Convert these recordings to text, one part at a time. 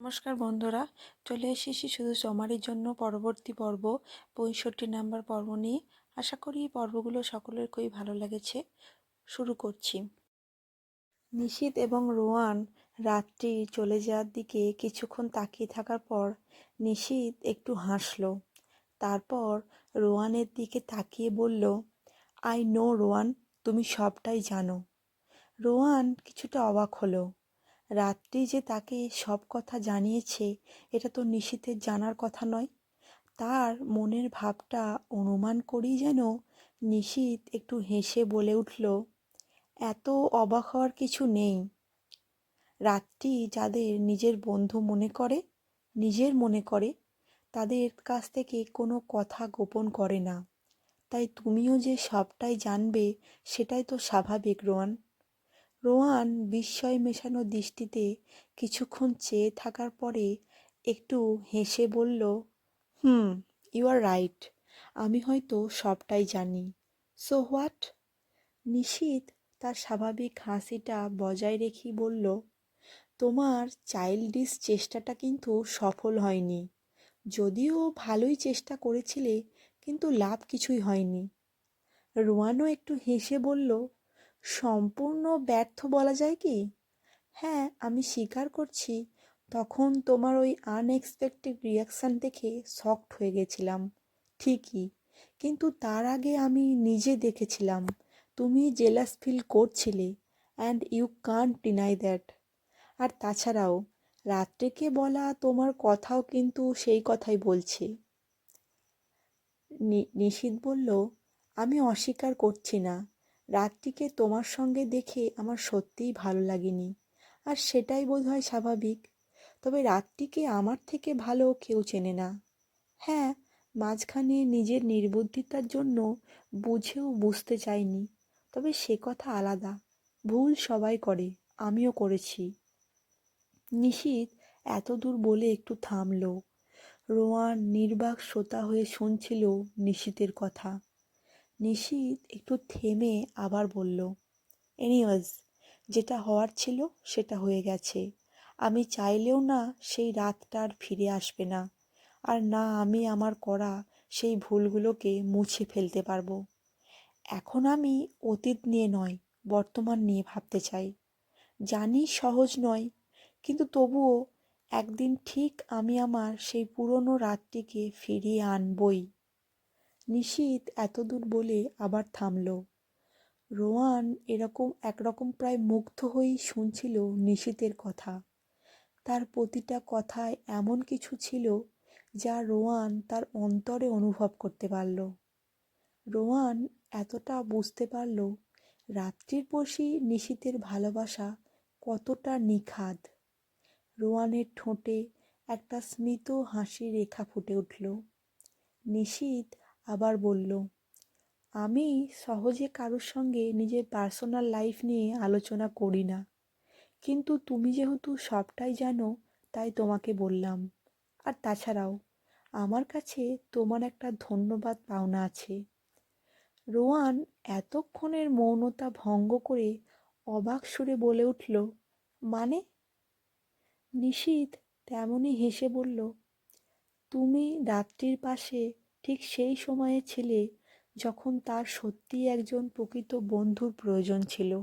নমস্কার বন্ধুরা, চলে এসেছি শুধু চমারির জন্য পরবর্তী পর্ব, পঁয়ষট্টি নাম্বার পর্ব নিয়ে। আশা করি এই পর্বগুলো সকলের খুবই ভালো লেগেছে। শুরু করছি। নিশীত এবং রোয়ান রাত্রি চলে যাওয়ার দিকে কিছুক্ষণ তাকিয়ে থাকার পর নিশীত একটু হাসলো। তারপর রোয়ানের দিকে তাকিয়ে বলল, আই নো রোয়ান, তুমি সবটাই জানো। রোয়ান কিছুটা অবাক হলো। রাত্রি যে তাকে সব কথা জানিয়েছে, এটা তো নিশীথের জানার কথা নয়। তার মনের ভাবটা অনুমান করেই যেন নিশীথ একটু হেসে বলে উঠল, এত অবাক হওয়ার কিছু নেই। রাত্রি যাদের নিজের বন্ধু মনে করে, নিজের মনে করে, তাদের কাছ থেকে কোনো কথা গোপন করে না। তাই তুমিও যে সবটাই জানবে, সেটাই তো স্বাভাবিক, রোয়ান। রোয়ান বিস্ময় মেশানো দৃষ্টিতে কিছুক্ষণ চেয়ে থাকার পরে একটু হেসে বলল, হুম ইউ আর রাইট আমি হয়তো সবটাই জানি। সো হোয়াট নিশীত তার স্বাভাবিক হাসিটা বজায় রেখেই বলল, তোমার চাইল্ডিস চেষ্টাটা কিন্তু সফল হয়নি। যদিও ভালোই চেষ্টা করেছিলে, কিন্তু লাভ কিছুই হয়নি। রোয়ানও একটু হেসে বলল সম্পূর্ণ ব্যর্থ বলা যায় কি? হ্যাঁ আমি স্বীকার করছি। তখন তোমার ওই আনএক্সপেক্টেড রিয়াকশান দেখে শকড হয়ে গেছিলাম। ঠিকই, কিন্তু তার আগে আমি নিজে দেখেছিলাম। তুমি জেলাস ফিল করছিলে and you can't deny that আর তাছাড়াও, রাত্রেকে বলা তোমার কথাও কিন্তু সেই কথাই বলছে। নিশীত বলল, আমি অস্বীকার করছি না। রাতটিকে তোমার সঙ্গে দেখে আমার সত্যিই ভালো লাগেনি। আর সেটাই বোধ হয় স্বাভাবিক। তবে রাতটিকে আমার থেকে ভালো কেউ চেনে না। হ্যাঁ মাঝখানে নিজের নির্বুদ্ধিতার জন্য বুঝেও বুঝতে চাইনি। তবে সে কথা আলাদা। ভুল সবাই করে, আমিও করেছি। নিশীত এত দূর বলে একটু থামল। রোয়ান নির্বাক শ্রোতা হয়ে শুনছিল নিশীতের কথা। নিশীত একটু থেমে আবার বলল এনিওয়েজ যেটা হওয়ার ছিল সেটা হয়ে গেছে। আমি চাইলেও না সেই রাতটা আর ফিরে আসবে না। আর না আমি আমার করা সেই ভুলগুলোকে মুছে ফেলতে পারব। এখন আমি অতীত নিয়ে নয়, বর্তমান নিয়ে ভাবতে চাই। জানি সহজ নয়, কিন্তু তবুও একদিন ঠিক আমি আমার সেই পুরনো রাতটিকে ফিরিয়ে আনবই। নিশীত এতদূর বলে আবার থামল। রোয়ান এরকম একরকম প্রায় মুগ্ধ হয়েই শুনছিল নিশীতের কথা। তার প্রতিটা কথায় এমন কিছু ছিল যা রোয়ান তার অন্তরে অনুভব করতে পারল। রোয়ান এতটা বুঝতে পারল রাত্রির বসি নিশীতের ভালোবাসা কতটা নিখাদ। রোয়ানের ঠোঁটে একটা স্মিত হাসি রেখা ফুটে উঠল। নিশীত আবার বলল, আমি সহজে কারোর সঙ্গে নিজের পার্সোনাল লাইফ নিয়ে আলোচনা করি না। কিন্তু তুমি যেহেতু সবটাই জানো, তাই তোমাকে বললাম। আর তাছাড়াও, আমার কাছে তোমার একটা ধন্যবাদ পাওনা আছে। রোয়ান এতক্ষণের মৌনতা ভঙ্গ করে অবাক সুরে বলে উঠল মানে? নিশীত তেমনই হেসে বলল, তুমি রাত্রির পাশে ঠিক সেই সময়ে ছিলে যখন তার সত্যিই একজন প্রকৃত বন্ধুর প্রয়োজন ছিল।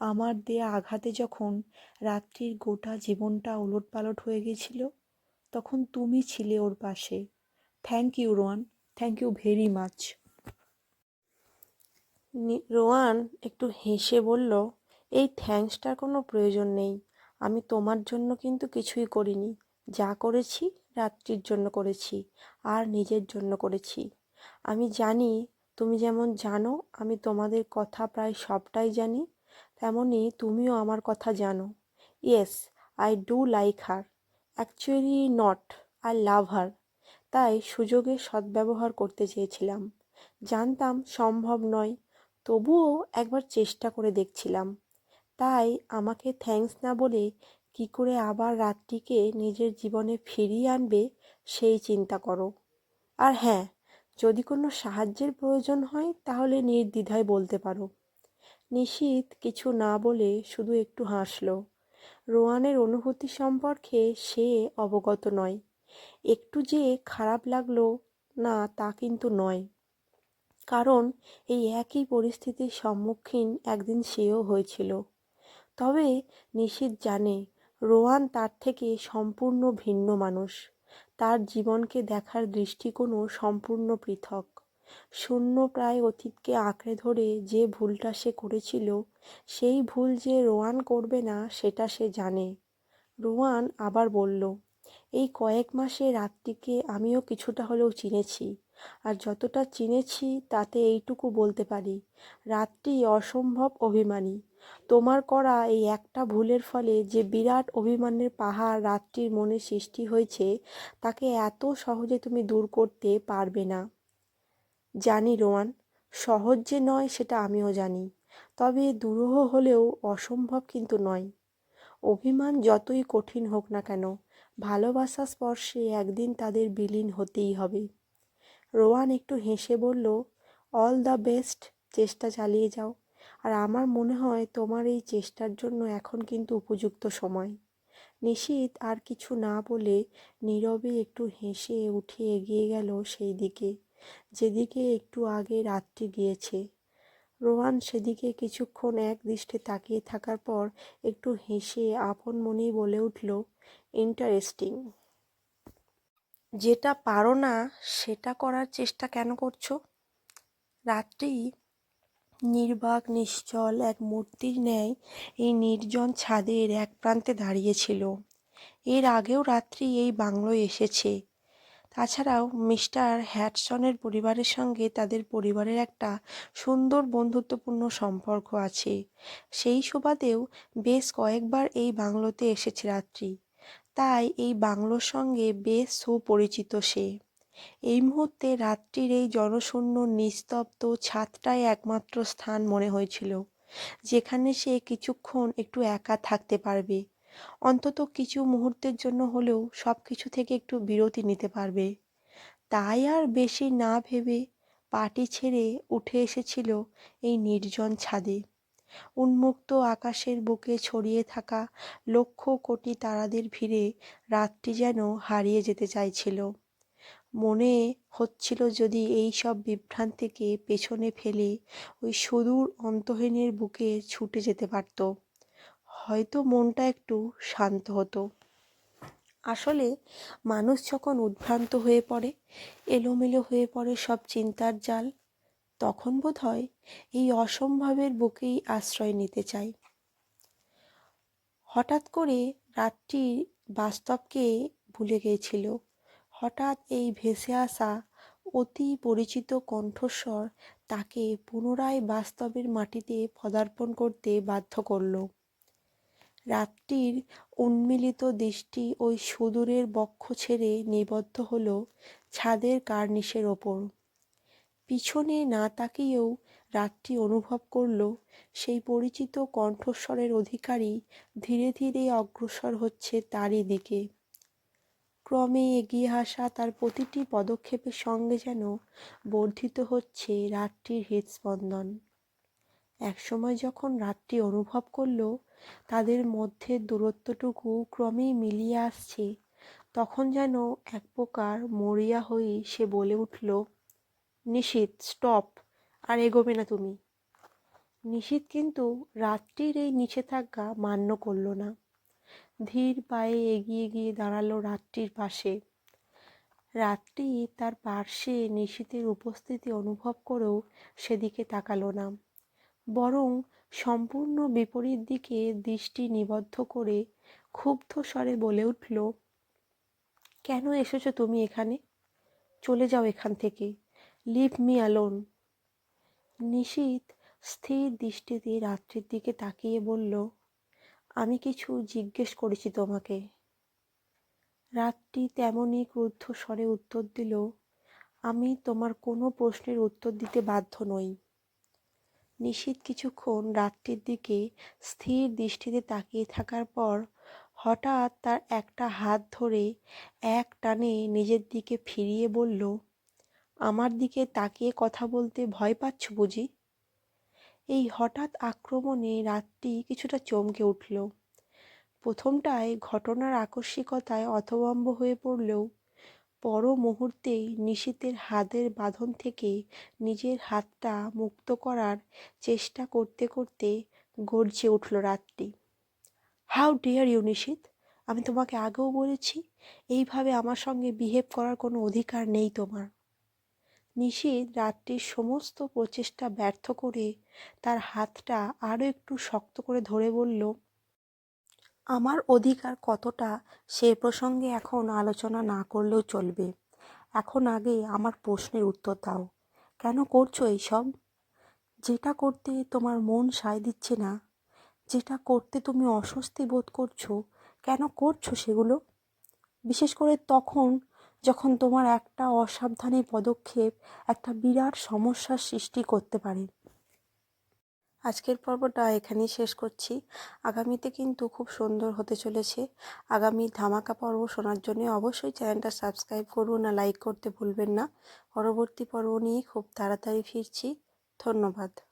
আমার দেয়া আঘাতে যখন রাত্রির গোটা জীবনটা ওলটপালট হয়ে গেছিল, তখন তুমি ছিলে ওর পাশে। Thank you Rowan thank you very much Rowan একটু হেসে বলল, এই থ্যাঙ্কসটার কোনো প্রয়োজন নেই। আমি তোমার জন্য কিন্তু কিছুই করিনি। যা করেছি রাত্রির জন্য করেছি আর নিজের জন্য করেছি। আমি জানি তুমি যেমন জানো, আমি তোমাদের কথা প্রায় সবটাই জানি তেমনই তুমিও আমার কথা জানো। Yes, I do like her. Actually not, I love her. তাই সুযোগের সদ্ব্যবহার করতে চেয়েছিলাম। জানতাম সম্ভব নয়, তবুও একবার চেষ্টা করে দেখছিলাম। তাই আমাকে থ্যাঙ্কস না বলে কি করে আবার রাতটিকে নিজের জীবনে ফিরিয়ে আনবে সেই চিন্তা করো। আর হ্যাঁ যদি কোনো সাহায্যের প্রয়োজন হয় তাহলে নির্দ্বিধায় বলতে পারো। নিশীত কিছু না বলে শুধু একটু হাসল। রোয়ানের অনুভূতি সম্পর্কে সে অবগত নয়। একটু যে খারাপ লাগল না তা কিন্তু নয়। কারণ এই একই পরিস্থিতির সম্মুখীন একদিন সেও হয়েছিল। তবে নিশীত জানে রোয়ান তার থেকে সম্পূর্ণ ভিন্ন মানুষ। তার জীবনকে দেখার দৃষ্টিকোণও সম্পূর্ণ পৃথক। শূন্য প্রায় অতীতকে আঁকড়ে ধরে যে ভুলটা সে করেছিল, সেই ভুল যে রোয়ান করবে না, সেটা সে জানে। রোয়ান আবার বলল, এই কয়েক মাসে রাতটিকে আমিও কিছুটা হলেও চিনেছি। আর যতটা চিনেছি, তাতে এইটুকু বলতে পারি রাতটি অসম্ভব অভিমানী। তোমার করা এই একটা ভুলের ফলে যে বিরাট অভিমানের পাহাড় রাত্রির মনে সৃষ্টি হয়েছে, তাকে এত সহজে তুমি দূর করতে পারবে না। জানি রোয়ান সহজ যে নয় সেটা আমিও জানি, তবে দুরূহ হলেও অসম্ভব কিন্তু নয়। অভিমান যতই কঠিন হোক না কেন, ভালোবাসা স্পর্শে একদিন তাদের বিলীন হতেই হবে। রোয়ান একটু হেসে বলল অল দ্য বেস্ট চেষ্টা চালিয়ে যাও। আর আমার মনে হয় তোমার এই চেষ্টার জন্য এখন কিন্তু উপযুক্ত সময়। নিশীত আর কিছু না বলে নীরবে একটু হেসে উঠে এগিয়ে গেল সেই দিকে, যেদিকে একটু আগে রাত্রি গিয়েছে। রোহান সেদিকে কিছুক্ষণ এক দৃষ্টে তাকিয়ে থাকার পর একটু হেসে আপন মনেই বলে উঠল ইন্টারেস্টিং যেটা পারো না, সেটা করার চেষ্টা কেন করছ? রাত্রি নির্বাক, নিশ্চল এক মূর্তির ন্যায় এই নির্জন ছাদের এক প্রান্তে দাঁড়িয়েছিল এর আগেও রাত্রি এই বাংলোয় এসেছে। তাছাড়াও মিস্টার হ্যাটসনের পরিবারের সঙ্গে তাদের পরিবারের একটা সুন্দর বন্ধুত্বপূর্ণ সম্পর্ক আছে। সেই সুবাদেও বেশ কয়েকবার এই বাংলোতে এসেছে রাত্রি। তাই এই বাংলোর সঙ্গে বেশ সুপরিচিত সে। এই মুহূর্তে রাত্রির এই জনশূন্য নিস্তব্ধ ছাদটাই একমাত্র স্থান মনে হয়েছিল, যেখানে সে কিছুক্ষণ একটু একা থাকতে পারবে। অন্তত কিছু মুহূর্তের জন্য হলেও সব কিছু থেকে একটু বিরতি নিতে পারবে। তাই আর বেশি না ভেবে পাটি ছেড়ে উঠে এসেছিল এই নির্জন ছাদে। উন্মুক্ত আকাশের বুকে ছড়িয়ে থাকা লক্ষ কোটি তারাদের ভিড়ে রাতটি যেন হারিয়ে যেতে চাইছিল। মনে হচ্ছিল যদি এই সব বিভ্রান্তিকে পেছনে ফেলে ওই সুদূর অন্তহীনের বুকে ছুটে যেতে পারত। হয়তো মনটা একটু শান্ত হতো। আসলে মানুষ যখন উদ্ভ্রান্ত হয়ে পড়ে, এলোমেলো হয়ে পড়ে সব চিন্তার জাল, তখন বোধ হয় এই অসম্ভবের বুকেই আশ্রয় নিতে চাই। হঠাৎ করে রাতটি বাস্তবকে ভুলে গিয়েছিল। হঠাৎ এই ভেসে আসা অতি পরিচিত কণ্ঠস্বর তাকে পুনরায় বাস্তবের মাটিতে পদার্পণ করতে বাধ্য করল। রাত্রির উন্মিলিত দৃষ্টি ওই সুদূরের বক্ষ ছেড়ে নিবদ্ধ হল ছাদের কার্নিশের ওপর। পিছনে না তাকিয়েও রাত্রি অনুভব করল, সেই পরিচিত কণ্ঠস্বরের অধিকারী ধীরে ধীরে অগ্রসর হচ্ছে তারই দিকে। ক্রমে এগিয়ে আসা তার প্রতিটি পদক্ষেপের সঙ্গে যেন বর্ধিত হচ্ছে রাত্রির হৃদস্পন্দন। একসময় যখন রাত্রি অনুভব করল, তাদের মধ্যে দূরত্বটুকু ক্রমেই মিলিয়ে আসছে, তখন যেন এক প্রকার মরিয়া হয়ে সে বলে উঠল নিশীত স্টপ, আর এগোবে না তুমি। নিশীত কিন্তু রাত্রির এই নিষেধাজ্ঞা মান্য করল না। ধীর পায়ে এগিয়ে গিয়ে দাঁড়াল রাত্রির পাশে। রাত্রি তার পার্শ্বে নিশীতের উপস্থিতি অনুভব করেও সেদিকে তাকালো না। বরং সম্পূর্ণ বিপরীত দিকে দৃষ্টি নিবদ্ধ করে ক্ষুব্ধ স্বরে বলে উঠল, কেন এসেছ তুমি এখানে? চলে যাও এখান থেকে। Leave me alone. নিশীত স্থির দৃষ্টিতে রাত্রির দিকে তাকিয়ে বলল আমি কিছু জিজ্ঞেস করেছি তোমাকে। রাতটি তেমনই ক্রুদ্ধ স্বরে উত্তর দিল, আমি তোমার কোনো প্রশ্নের উত্তর দিতে বাধ্য নই। নিশীত কিছুক্ষণ রাত্রির দিকে স্থির দৃষ্টিতে তাকিয়ে থাকার পর হঠাৎ তার একটা হাত ধরে এক টানে নিজের দিকে ফিরিয়ে বলল, আমার দিকে তাকিয়ে কথা বলতে ভয় পাচ্ছ বুঝি? এই হঠাৎ আক্রমণে রাতটি কিছুটা চমকে উঠল। প্রথমটায় ঘটনার আকস্মিকতায় অথবম্ব হয়ে পড়লেও পর মুহূর্তেই নিশীতের হাতের বাঁধন থেকে নিজের হাতটা মুক্ত করার চেষ্টা করতে করতে গর্জে উঠল রাতটি। হাউ ডিয়ার ইউ নিশীত আমি তোমাকে আগেও বলেছি, এইভাবে আমার সঙ্গে বিহেভ করার কোনো অধিকার নেই তোমার। নিশীত রাত্রির সমস্ত প্রচেষ্টা ব্যর্থ করে তার হাতটা আরও একটু শক্ত করে ধরে বলল, আমার অধিকার কতটা সে প্রসঙ্গে এখন আলোচনা না করলেও চলবে। এখন আগে আমার প্রশ্নের উত্তর দাও। কেন করছ এইসব? যেটা করতে তোমার মন সায় দিচ্ছে না, যেটা করতে তুমি অস্বস্তি বোধ করছ, কেন করছ সেগুলো? বিশেষ করে তখন যখন তোমার একটা অসাবধানী পদক্ষেপ, একটা বিরাট সমস্যার সৃষ্টি করতে পারে। আজকের পর্বটা এখানেই শেষ করছি। আগামীতে কিন্তু খুব সুন্দর হতে চলেছে। আগামী ধামাকা পর্ব শোনার জন্য অবশ্যই চ্যানেলটা সাবস্ক্রাইব করুন আর লাইক করতে ভুলবেন না। পরবর্তী পর্ব নিয়ে খুব তাড়াতাড়ি ফিরছি। ধন্যবাদ।